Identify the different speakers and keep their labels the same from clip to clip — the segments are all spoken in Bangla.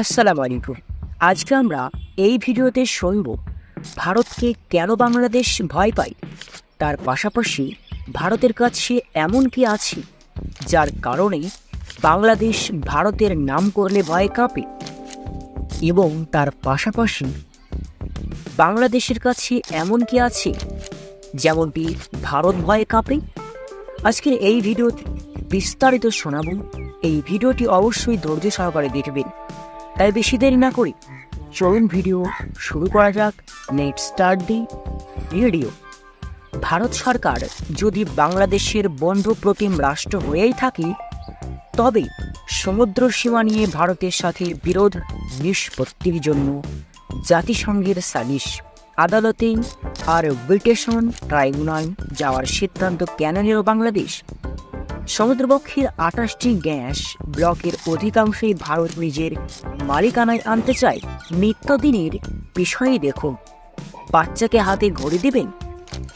Speaker 1: আসসালামু আলাইকুম। আজকে আমরা এই ভিডিওতে শুনব, ভারতকে কেন বাংলাদেশ ভয় পায়? তার পাশাপাশি ভারতের কাছে এমন কি আছে, যার কারণে বাংলাদেশ ভারতের নাম করলে ভয় কাঁপে? এবং তার পাশাপাশি বাংলাদেশের কাছে এমন কি আছে যেমনটি ভারত ভয়ে কাঁপে? আজকের এই ভিডিওতে বিস্তারিত শোনাবো। এই ভিডিওটি অবশ্যই ধৈর্য সহকারে দেখবেন। তাই বেশি দেরি না করি। চলুন ভিডিও শুরু করা যাক নেট স্টার্ট দি ভিডিও ভারত সরকার যদি বাংলাদেশের বন্ধু প্রতিম রাষ্ট্র হয়েই থাকে তবে সমুদ্র সীমা নিয়ে ভারতের সাথে বিরোধ নিষ্পত্তির জন্য জাতিসংঘের সালিশ আদালতে আর ব্রিটেশন ট্রাইব্যুনাল যাওয়ার সিদ্ধান্ত কেন নিল বাংলাদেশ? সমুদ্রপক্ষের আঠাশটি গ্যাস ব্লকের অধিকাংশই ভারত নিজের মালিকানায় আনতে চায় নিত্যদিনের বিষয়ে দেখুন। বাচ্চাকে হাতে ঘড়ি দেবেন,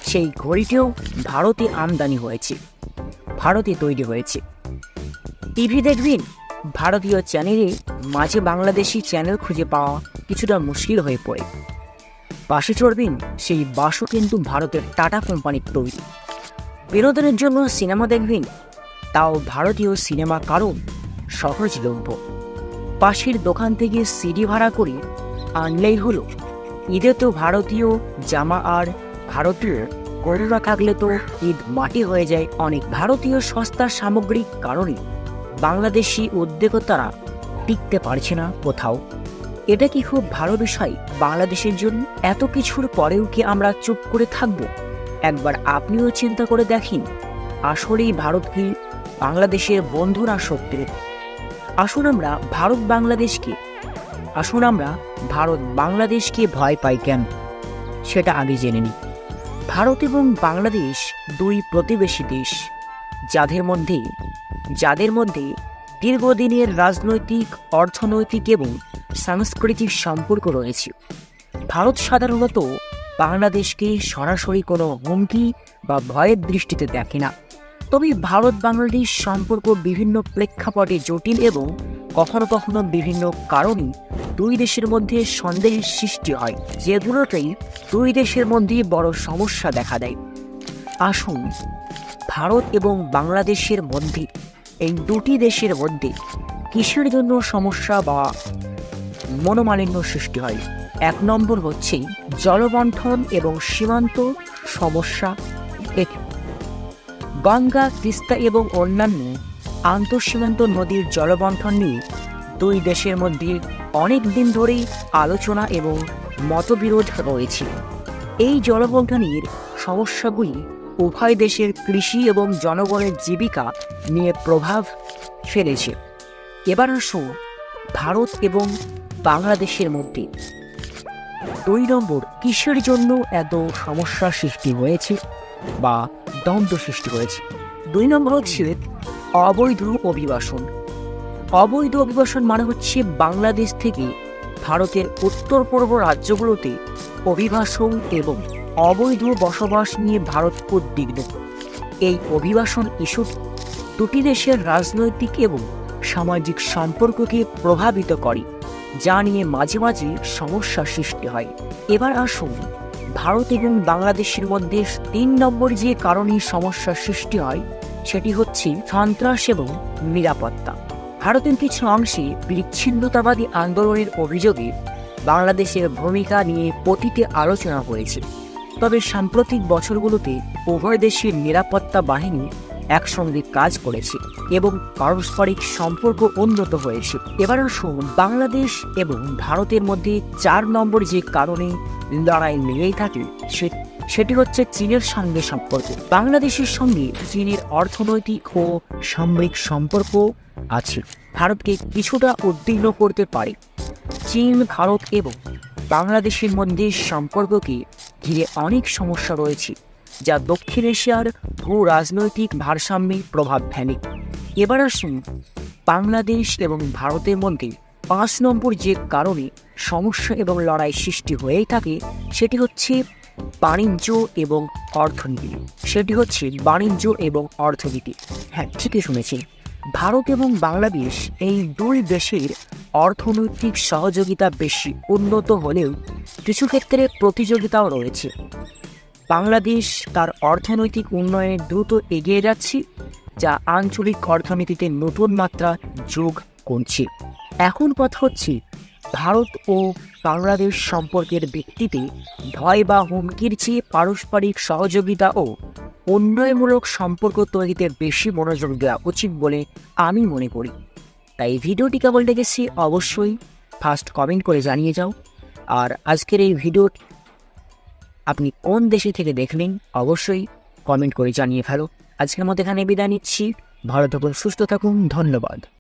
Speaker 1: সেই ঘড়িটিও ভারতে আমদানি হয়েছে, ভারতে তৈরি হয়েছে। টিভি দেখবেন, ভারতীয় চ্যানেলে মাঝে বাংলাদেশি চ্যানেল খুঁজে পাওয়া কিছুটা মুশকিল হয়ে পড়ে। বাসে চড়বেন, সেই বাসও কিন্তু ভারতের টাটা কোম্পানির তৈরি। বিনোদনের জন্য সিনেমা দেখবেন, তাও ভারতীয় সিনেমা কারণ সহজলভ্য। পাশের দোকান থেকে সিডি ভাড়া করে আনলেই হলো। ঈদে তো ভারতীয় জামা আর ভারতীয় গরুরা থাকলে তো ঈদ মাটি হয়ে যায় অনেক। ভারতীয় সস্তার সামগ্রিক কারণে বাংলাদেশি উদ্যোক্তারা টিকতে পারছে না কোথাও। এটা কি খুব ভালো বিষয় বাংলাদেশের জন্য? এত কিছুর পরেও কি আমরা চুপ করে থাকব? একবার আপনিও চিন্তা করে দেখেন। আসলেই ভারত কি বাংলাদেশের বন্ধু না শত্রু আসুন আমরা ভারত বাংলাদেশকে আসুন আমরা ভারত বাংলাদেশকে ভয় পাই কেন? সেটা আগে জেনে নিই। ভারত এবং বাংলাদেশ দুই প্রতিবেশী দেশ, যাদের মধ্যে যাদের মধ্যে দীর্ঘদিনের রাজনৈতিক, অর্থনৈতিক এবং সাংস্কৃতিক সম্পর্ক রয়েছে। ভারত সাধারণত বাংলাদেশকে সরাসরি কোনো হুমকি বা ভয়ের দৃষ্টিতে দেখে না। তবে ভারত বাংলাদেশ সম্পর্ক বিভিন্ন প্রেক্ষাপটে জটিল এবং কখনো কখনো বিভিন্ন কারণে দুই দেশের মধ্যে সন্দেহের সৃষ্টি হয় যেগুলোতেই দুই দেশের মধ্যে বড় সমস্যা দেখা দেয়। আসুন, ভারত এবং বাংলাদেশের মধ্যে, এই দুটি দেশের মধ্যে কিসের জন্য সমস্যা বা মনোমালিন্য সৃষ্টি হয়? এক নম্বর হচ্ছে জলবন্ঠন এবং সীমান্ত সমস্যা। এটি গঙ্গা, তিস্তা এবং অন্যান্য আন্তঃসীমান্ত নদীর জলবন্ঠন নিয়ে দুই দেশের মধ্যে অনেক দিন ধরেই আলোচনা এবং মতবিরোধ রয়েছে। এই জলবন্ঠনের সমস্যাগুলি উভয় দেশের কৃষি এবং জনগণের জীবিকা নিয়ে প্রভাব ফেলেছে। এবার আসুন ভারত এবং বাংলাদেশের মধ্যে। দুই নম্বর, কিসের জন্য এত সমস্যার সৃষ্টি হয়েছে বা দ্বন্দ্ব সৃষ্টি হয়েছে দুই নম্বর হচ্ছে অবৈধ অভিবাসন। অবৈধ অভিবাসন মানে হচ্ছে বাংলাদেশ থেকে ভারতের উত্তর পূর্ব রাজ্যগুলোতে অভিবাসন এবং অবৈধ বসবাস নিয়ে ভারত উদ্বিগ্ন। এই অভিবাসন ইস্যু দুটি দেশের রাজনৈতিক এবং সামাজিক সম্পর্ককে প্রভাবিত করে, যা নিয়ে মাঝে মাঝে সমস্যা সৃষ্টি হয়। এবার আসুন ভারত এবং বাংলাদেশের মধ্যে তিন নম্বর যে কারণে সমস্যার সৃষ্টি হয়, সেটি হচ্ছে সন্ত্রাস এবং নিরাপত্তা। ভারতের কিছু অংশে বিচ্ছিন্নতাবাদী আন্দোলনের অভিযোগে বাংলাদেশের ভূমিকা নিয়ে পতিতে আলোচনা হয়েছে। তবে সাম্প্রতিক বছরগুলোতে উভয় দেশের নিরাপত্তা বাহিনী একসঙ্গে কাজ করেছে এবং পারস্পরিক সম্পর্ক উন্নত হয়েছে। এবার আসুন বাংলাদেশ এবং ভারতের মধ্যে চার নম্বর যে কারণে লড়াই লেগেই থাকে। সে সেটি হচ্ছে চীনের সঙ্গে সম্পর্ক। বাংলাদেশের সঙ্গে চীনের অর্থনৈতিক ও সামরিক সম্পর্ক আছে। ভারতকে কিছুটা উদ্বিগ্ন করতে পারে। চীন, ভারত এবং বাংলাদেশের মধ্যে সম্পর্ককে ঘিরে অনেক সমস্যা রয়েছে, যা দক্ষিণ এশিয়ার ভূ রাজনৈতিক ভারসাম্যে প্রভাব ফেলে। এবার আসুন বাংলাদেশ এবং ভারতের মধ্যে পাঁচ নম্বর যে কারণে সমস্যা এবং লড়াই সৃষ্টি হয়েই থাকে, সেটি হচ্ছে বাণিজ্য এবং অর্থনীতি। সেটি হচ্ছে বাণিজ্য এবং অর্থনীতি। হ্যাঁ ঠিকই শুনেছি। ভারত এবং বাংলাদেশ এই দুই দেশের অর্থনৈতিক সহযোগিতা বেশি উন্নত হলেও কিছু ক্ষেত্রে প্রতিযোগিতাও রয়েছে। বাংলাদেশ তার অর্থনৈতিক উন্নয়নে দ্রুত এগিয়ে যাচ্ছে, যা আঞ্চলিক অর্থনীতিতে নতুন মাত্রা যোগ করছে। এখন কথা হচ্ছে ভারত ও বাংলাদেশ সম্পর্কের ভিত্তিতে ভয় বা হুমকির চেয়ে পারস্পরিক সহযোগিতা ও উন্নয়নমূলক সম্পর্ক তৈরিতে বেশি মনোযোগ দেওয়া উচিত বলে আমি মনে করি। তাই ভিডিওটি কেবল দেখেছি অবশ্যই ফার্স্ট কমেন্ট করে জানিয়ে যাও। আর আজকের এই ভিডিও আপনি কোন দেশে থেকে দেখলেন অবশ্যই কমেন্ট করে জানিয়ে ফেলো। আজকের মতো এখানে বিদায় নিচ্ছি। ভালো থাকুন, সুস্থ থাকুন, ধন্যবাদ।